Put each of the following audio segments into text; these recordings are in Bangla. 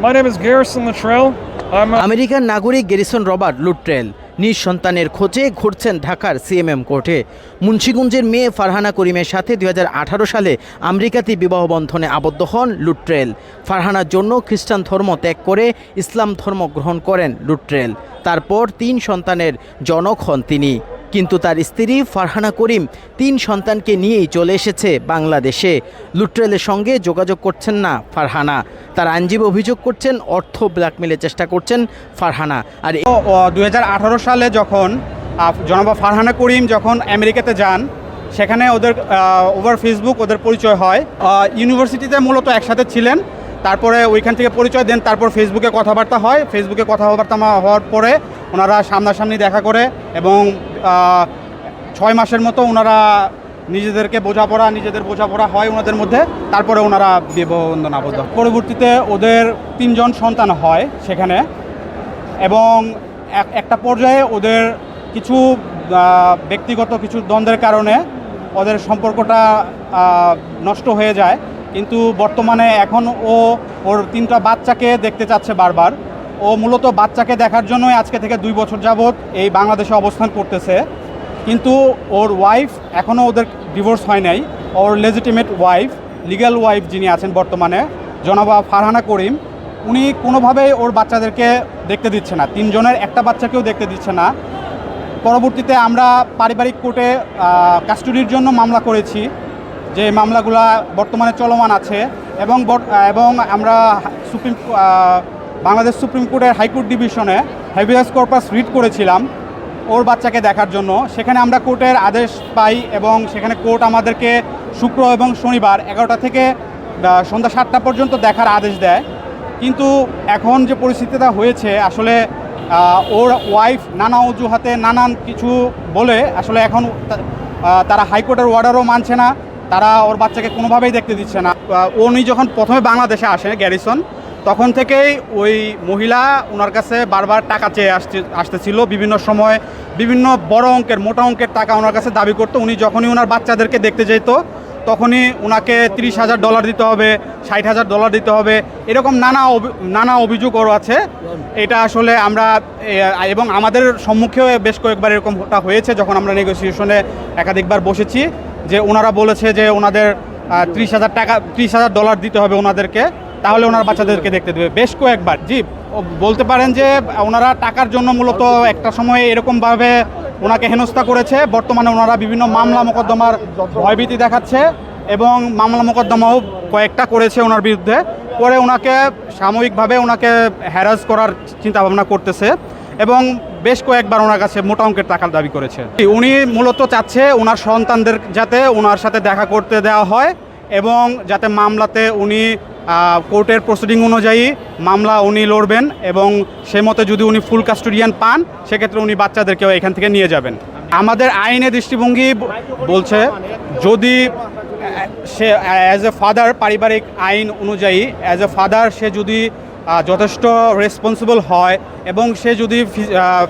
My name is Garrison Luttrell. I'm a American নাগরিক গেরিসন রবার্ট লুট্রেল নিজ সন্তানের খোঁজে ঘুরছেন ঢাকার সিএমএম কোর্টে। মুন্সীগঞ্জের মেয়ে ফারহানা করিমের সাথে দুই হাজার আঠারো সালে আমেরিকাতে বিবাহ বন্ধনে আবদ্ধ হন লুট্রেল। ফারহানার জন্য খ্রিস্টান ধর্ম ত্যাগ করে ইসলাম ধর্ম গ্রহণ করেন লুট্রেল। তারপর তিন সন্তানের জনক হন তিনি। কিন্তু তার স্ত্রী ফারহানা করিম তিন সন্তানকে নিয়েই চলে এসেছে বাংলাদেশে। লুট্রেলের সঙ্গে যোগাযোগ করছেন না ফারহানা। তার আইনজীবী অভিযোগ করছেন, অর্থ ব্ল্যাকমেলের চেষ্টা করছেন ফারহানা। আর দু সালে যখন জনাবা ফারহানা করিম যখন আমেরিকাতে যান, সেখানে ওদের ওভার ফেসবুক ওদের পরিচয় হয়। ইউনিভার্সিটিতে মূলত একসাথে ছিলেন, তারপরে ওইখান থেকে পরিচয় দেন, তারপর ফেসবুকে কথাবার্তা হয়। ফেসবুকে কথাবার্তা হওয়ার পরে ওনারা সামনাসামনি দেখা করে এবং ছয় মাসের মতো ওনারা নিজেদেরকে বোঝাপড়া, নিজেদের বোঝাপড়া হয় ওনাদের মধ্যে, তারপরে ওনারা বিবাহ বন্ধন আবদ্ধ। পরবর্তীতে ওদের তিনজন সন্তান হয় সেখানে এবং এক- একটা পর্যায়ে ওদের কিছু ব্যক্তিগত কিছু দ্বন্দ্বের কারণে ওদের সম্পর্কটা নষ্ট হয়ে যায়। কিন্তু বর্তমানে এখন ও, ওর তিনটা বাচ্চাকে দেখতে চাচ্ছে বারবার। ও মূলত বাচ্চাকে দেখার জন্যই আজকে থেকে দুই বছর যাবৎ এই বাংলাদেশে অবস্থান করতেছে। কিন্তু ওর ওয়াইফ এখনও ওদের ডিভোর্স হয় নাই। ওর লেজিটিমেট ওয়াইফ লিগ্যাল ওয়াইফ যিনি আছেন বর্তমানে, জনাবা ফারহানা করিম, উনি কোনোভাবেই ওর বাচ্চাদেরকে দেখতে দিচ্ছে না। তিনজনের একটা বাচ্চাকেও দেখতে দিচ্ছে না। পরবর্তীতে আমরা পারিবারিক কোর্টে কাস্টডির জন্য মামলা করেছি, যে মামলাগুলা বর্তমানে চলমান আছে। এবং এবং আমরা সুপ্রিম বাংলাদেশ সুপ্রিম কোর্টের হাইকোর্ট ডিভিশনে হেভিয়াস কর্পাস রিট করেছিলাম ওর বাচ্চাকে দেখার জন্য। সেখানে আমরা কোর্টের আদেশ পাই এবং সেখানে কোর্ট আমাদেরকে শুক্র এবং শনিবার এগারোটা থেকে সন্ধ্যা সাতটা পর্যন্ত দেখার আদেশ দেয়। কিন্তু এখন যে পরিস্থিতিটা হয়েছে, আসলে ওর ওয়াইফ নানা অজুহাতে নানান কিছু বলে, আসলে এখন তারা হাইকোর্টের অর্ডারও মানছে না, তারা ওর বাচ্চাকে কোনোভাবেই দেখতে দিচ্ছে না। উনি যখন প্রথমে বাংলাদেশে আসে গ্যারিসন তখন থেকেই ওই মহিলা ওনার কাছে বারবার টাকা চেয়ে আসতে, আসতেছিল। বিভিন্ন সময় বিভিন্ন বড় অঙ্কের, মোটা অঙ্কের টাকা ওনার কাছে দাবি করতো। উনি যখনই ওনার বাচ্চাদেরকে দেখতে যেত, তখনই ওনাকে তিরিশ হাজার ডলার দিতে হবে, ষাট হাজার ডলার দিতে হবে। এরকম নানা নানা অভিযোগ ওর আছে। এটা আসলে আমরা এবং আমাদের সম্মুখেও বেশ কয়েকবার এরকমটা হয়েছে যখন আমরা নেগোসিয়েশনে একাধিকবার বসেছি, যে ওনারা বলেছে যে ওনাদের ত্রিশ হাজার টাকা, ত্রিশ হাজার ডলার দিতে হবে ওনাদেরকে। তাহলে ওনার বাচ্চাদেরকে দেখতে দেবে। বেশ কয়েকবার, জি বলতে পারেন যে ওনারা টাকার জন্য মূলত একটা সময়ে এরকমভাবে ওনাকে হেনস্থা করেছে। বর্তমানে ওনারা বিভিন্ন মামলা মোকদ্দমার ভয়ভীতি দেখাচ্ছে এবং মামলা মোকদ্দমাও কয়েকটা করেছে ওনার বিরুদ্ধে। পরে ওনাকে সাময়িকভাবে ওনাকে হ্যারাস করার চিন্তা ভাবনা করতেছে এবং বেশ কয়েকবার ওনার কাছে মোটা অঙ্কের টাকার দাবি করেছে। উনি মূলত চাচ্ছে ওনার সন্তানদের যাতে ওনার সাথে দেখা করতে দেওয়া হয় এবং যাতে মামলাতে উনি কোর্টের প্রসিডিং অনুযায়ী মামলা উনি লড়বেন এবং সে মতে যদি উনি ফুল কাস্টোডিয়ান পান, সেক্ষেত্রে উনি বাচ্চাদেরকেও এখান থেকে নিয়ে যাবেন। আমাদের আইনে দৃষ্টিভঙ্গি বলছে, যদি সে অ্যাজ এ ফাদার পারিবারিক আইন অনুযায়ী অ্যাজ এ ফাদার সে যদি যথেষ্ট রেসপন্সিবল হয় এবং সে যদি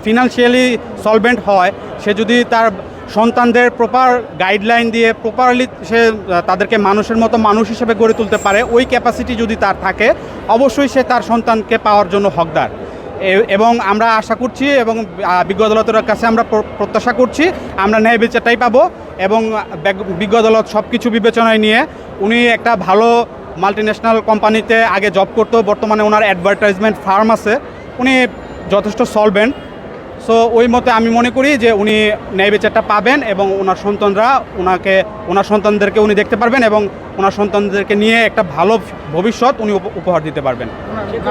ফিনান্সিয়ালি সলভেন্ট হয়, সে যদি তার সন্তানদের প্রপার গাইডলাইন দিয়ে প্রপারলি সে তাদেরকে মানুষের মতো মানুষ হিসেবে গড়ে তুলতে পারে, ওই ক্যাপাসিটি যদি তার থাকে, অবশ্যই সে তার সন্তানকে পাওয়ার জন্য হকদার। এবং আমরা আশা করছি এবং বিজ্ঞ আদালতের কাছে আমরা প্র- প্রত্যাশা করছি, আমরা ন্যায় বিচারটাই পাবো এবং বিজ্ঞ আদালত সব কিছু বিবেচনায় নিয়ে উনি একটা ভালো মাল্টিন্যাশনাল কোম্পানিতে আগে জব করতো, বর্তমানে ওনার অ্যাডভার্টাইজমেন্ট ফার্ম আছে, উনি যথেষ্ট সলভেন্ট সো ওই মতে আমি মনে করি যে উনি ন্যায় বিচারটা পাবেন এবং ওনার সন্তানরা ওনাকে, ওনার সন্তানদেরকে উনি দেখতে পারবেন এবং ওনার সন্তানদেরকে নিয়ে একটা ভালো ভবিষ্যৎ উনি উপ- উপহার দিতে পারবেন।